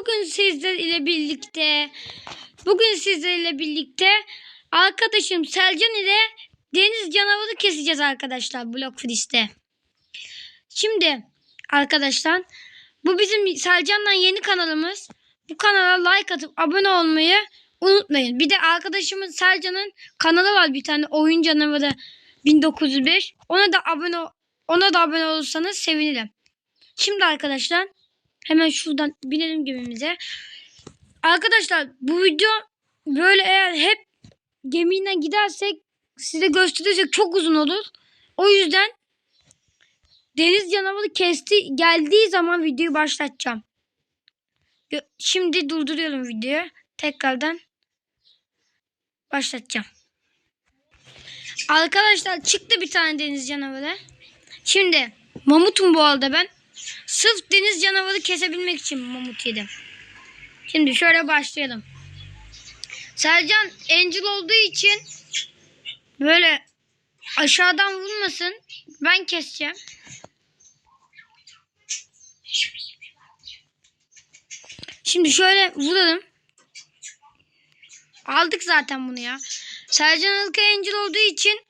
bugün sizler ile birlikte bugün sizler ile birlikte arkadaşım Selcan ile deniz canavarı keseceğiz arkadaşlar Block Freeze'de. Şimdi arkadaşlar bu bizim Selcan'la yeni kanalımız. Bu kanala like atıp abone olmayı unutmayın. Bir de arkadaşımın Selcan'ın kanalı var bir tane oyun canavarı 1905. Ona da abone ona da abone olursanız sevinirim. Şimdi arkadaşlar hemen şuradan binelim gemimize. Arkadaşlar bu video böyle eğer hep gemiyle gidersek size gösterirsek çok uzun olur. O yüzden deniz canavarı kesti geldiği zaman videoyu başlatacağım. Şimdi durduruyorum videoyu. Tekrardan başlatacağım. Arkadaşlar çıktı bir tane deniz canavarı. Şimdi mamutum bu arada ben. Sırf deniz canavarı kesebilmek için mamut yedim. Şimdi şöyle başlayalım. Sercan Angel olduğu için böyle aşağıdan vurmasın. Ben keseceğim. Şimdi şöyle vuralım. Aldık zaten bunu ya. Sercan Ilka Angel olduğu için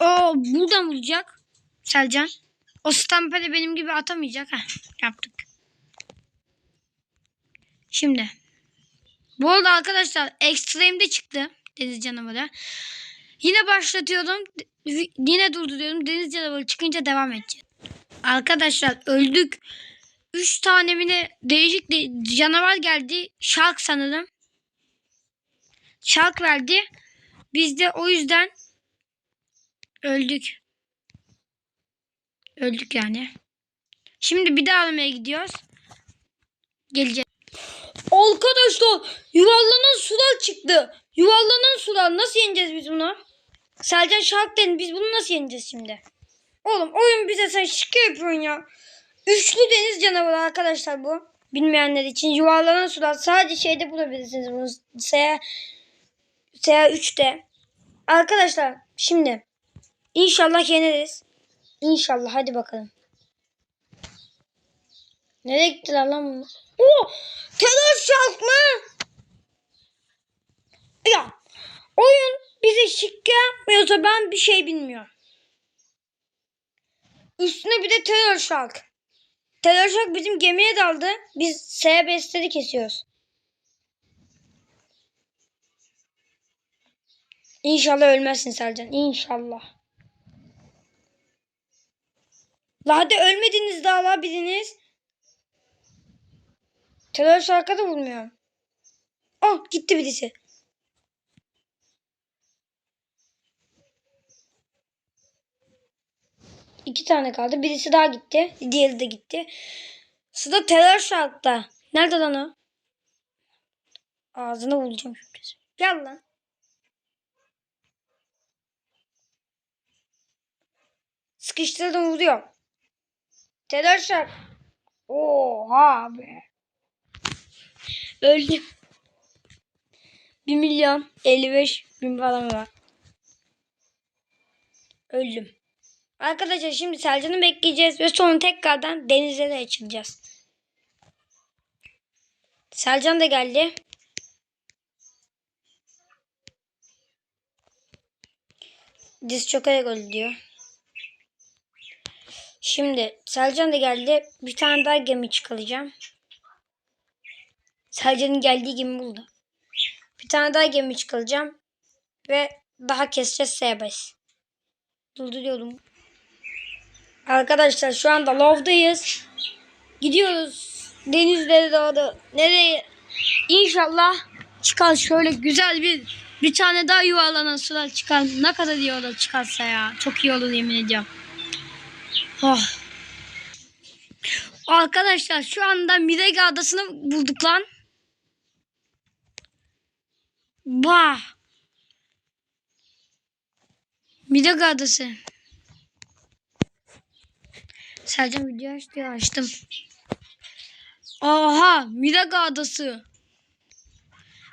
o buradan vuracak. Sercan. O stampede benim gibi atamayacak. Heh, yaptık. Şimdi. Bu arada arkadaşlar Extreme'de çıktı deniz canavarı. Yine başlatıyorum. Yine durduruyorum. Deniz canavarı çıkınca devam edeceğiz. Arkadaşlar öldük. 3 tane mi değişik de canavar geldi. Shark sanırım. Shark verdi. Biz de o yüzden öldük. Öldük yani. Şimdi bir daha almaya gidiyoruz. Geleceğiz. Arkadaşlar yuvarlanan sular çıktı. Yuvarlanan sular nasıl yeneceğiz biz bunu? Selcan Shark dedin biz bunu nasıl yeneceğiz şimdi? Oğlum oyun bize sen şike yapıyorsun ya. Üçlü deniz canavarı arkadaşlar bu. Bilmeyenler için yuvarlanan sular sadece şeyde bulabilirsiniz bunu. Seya, Seya 3'te. Arkadaşlar şimdi inşallah yeneriz. İnşallah hadi bakalım. Nereye gittiler lan bunlar? Oo! Şark mı? Ya oyun bize şıkke yapmıyorsa ben bir şey bilmiyorum. Üstüne bir de terör şark. Terör şark bizim gemiye daldı. Biz SBS'leri kesiyoruz. İnşallah ölmezsin Selcan. İnşallah. La hadi ölmediniz daha la biriniz. Terör şarkı da vurmuyor. Oh gitti birisi. İki tane kaldı. Birisi daha gitti. Diğeri de gitti. Sıra terör şarkıda. Nerede lan o? Ağzına vuracağım şimdi. Gel lan. Sıkıştırdım vuruyor. Şarkı. Oha be. Öldüm. 1 milyon 55 bin falan var. Öldüm. Arkadaşlar şimdi Selcan'ı bekleyeceğiz ve sonra tekrardan denize de açılacağız. Selcan da geldi. Diz çökerek öldü diyor. Şimdi Selcan da geldi. Bir tane daha gemi çıkaracağım. Selcan'ın geldiği gemi buldu. Bir tane daha gemi çıkaracağım. Ve daha keseceğiz serbest. Durduruyorum. Arkadaşlar şu anda Love'dayız. Gidiyoruz. Denizlere doğru. Nereye? İnşallah çıkar şöyle güzel bir bir tane daha yuvarlanan sular çıkar. Ne kadar iyi olur çıkarsa ya. Çok iyi olur yemin ediyorum. Oh. Arkadaşlar şu anda Mirega adasını bulduk lan. Bah. Mirega adası. Selcan video aç diyor açtım. Aha Mirega adası.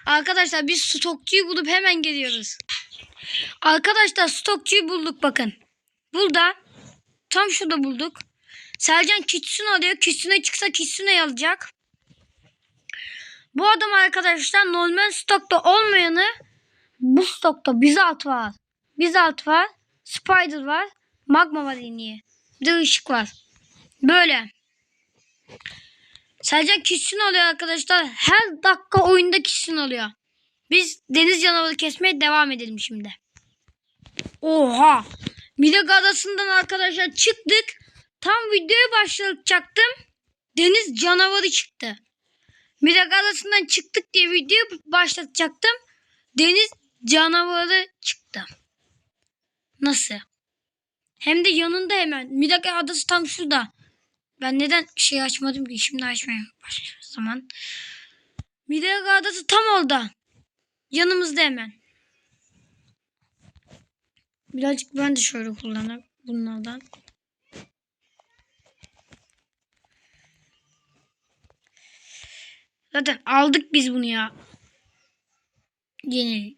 Arkadaşlar biz stokçuyu bulup hemen geliyoruz. Arkadaşlar stokçuyu bulduk bakın. Burada tam şurada bulduk. Selcan Kitsune alıyor. Kitsune çıksa Kitsune'yi alacak. Bu adam arkadaşlar normal stokta olmayanı bu stokta bizalt var. Bizalt var. Spider var. Magma var en. Bir de ışık var. Böyle. Sadece kişinin oluyor arkadaşlar. Her dakika oyunda kişinin oluyor. Biz deniz canavarı kesmeye devam edelim şimdi. Oha. Milag adasından arkadaşlar çıktık. Tam videoya başlayacaktım. Deniz canavarı çıktı. Milag adasından çıktık diye videoyu başlatacaktım. Deniz canavarı çıktı. Nasıl? Hem de yanında hemen. Milag adası tam şurada. Ben neden şey açmadım ki? Şimdi açmaya başlayalım o zaman. Milag adası tam orada. Yanımızda hemen. Birazcık ben de şöyle kullanırım bunlardan. Zaten aldık biz bunu ya. Yeni.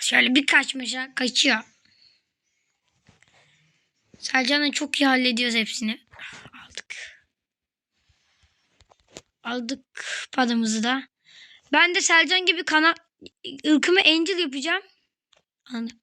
Şöyle bir kaçmışa kaçıyor. Selcan'la çok iyi hallediyoruz hepsini. Aldık. Aldık padımızı da. Ben de Selcan gibi kanat ırkımı angel yapacağım. Anladım.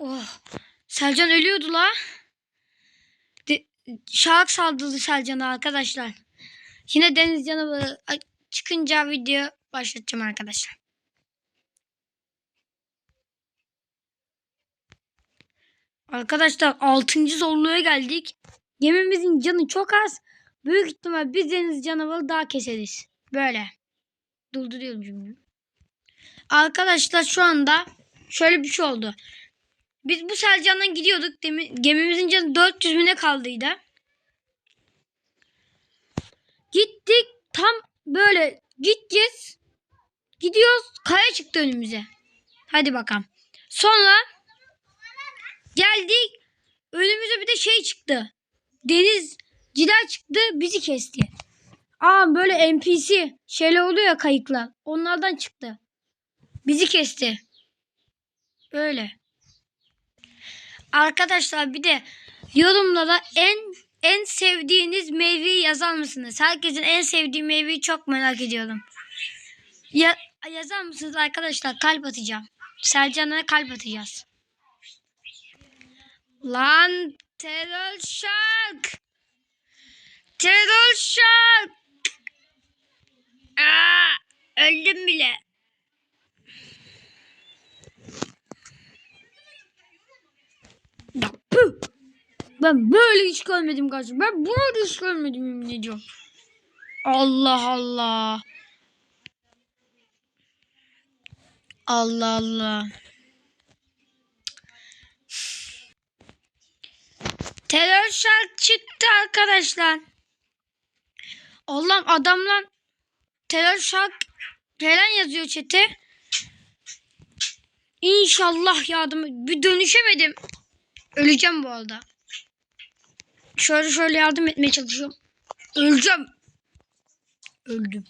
Oh. Selcan ölüyordu la. De, şark saldırdı Selcan'a arkadaşlar. Yine deniz canavarı çıkınca video başlatacağım arkadaşlar. Arkadaşlar 6. zorluğa geldik. Gemimizin canı çok az. Büyük ihtimal biz deniz canavarı daha keseriz. Böyle. Durduruyorum cümleyi. Arkadaşlar şu anda şöyle bir şey oldu. Biz bu Selcan'dan gidiyorduk. Demi- Gemimizin canı 400 bine kaldıydı. Gittik tam böyle gideceğiz. Gidiyoruz kaya çıktı önümüze. Hadi bakalım. Sonra geldik önümüze bir de şey çıktı. Denizciler çıktı bizi kesti. Aa böyle NPC şeyler oluyor ya kayıklar. Onlardan çıktı. Bizi kesti. Öyle. Arkadaşlar bir de yorumlara en en sevdiğiniz meyveyi yazar mısınız? Herkesin en sevdiği meyveyi çok merak ediyorum. Ya, yazar mısınız arkadaşlar? Kalp atacağım. Selcan'a kalp atacağız. Lan terör şark. Terör şark. Aa, öldüm bile. Ya, püh. Ben böyle hiç görmedim kardeşim. Ben böyle hiç görmedim yemin ediyorum. Allah Allah. Allah Allah. Terör şark çıktı arkadaşlar. Allah'ım adamlar terör şark falan yazıyor çete. İnşallah yardım. Bir dönüşemedim. Öleceğim bu arada. Şöyle şöyle yardım etmeye çalışıyorum. Öleceğim. Öldüm.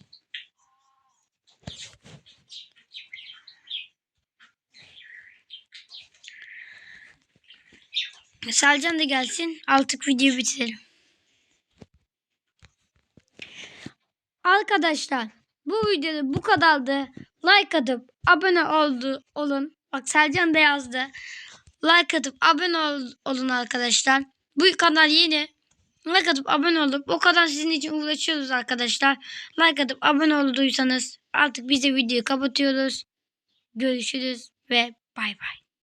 Selcan da gelsin. Artık videoyu bitirelim. Arkadaşlar bu videoda bu kadardı. Like atıp abone oldu olun. Bak Selcan da yazdı. Like atıp abone ol- olun arkadaşlar. Bu kanal yeni. Like atıp abone olup o kadar sizin için uğraşıyoruz arkadaşlar. Like atıp abone olduysanız artık bize videoyu kapatıyoruz. Görüşürüz ve bay bay.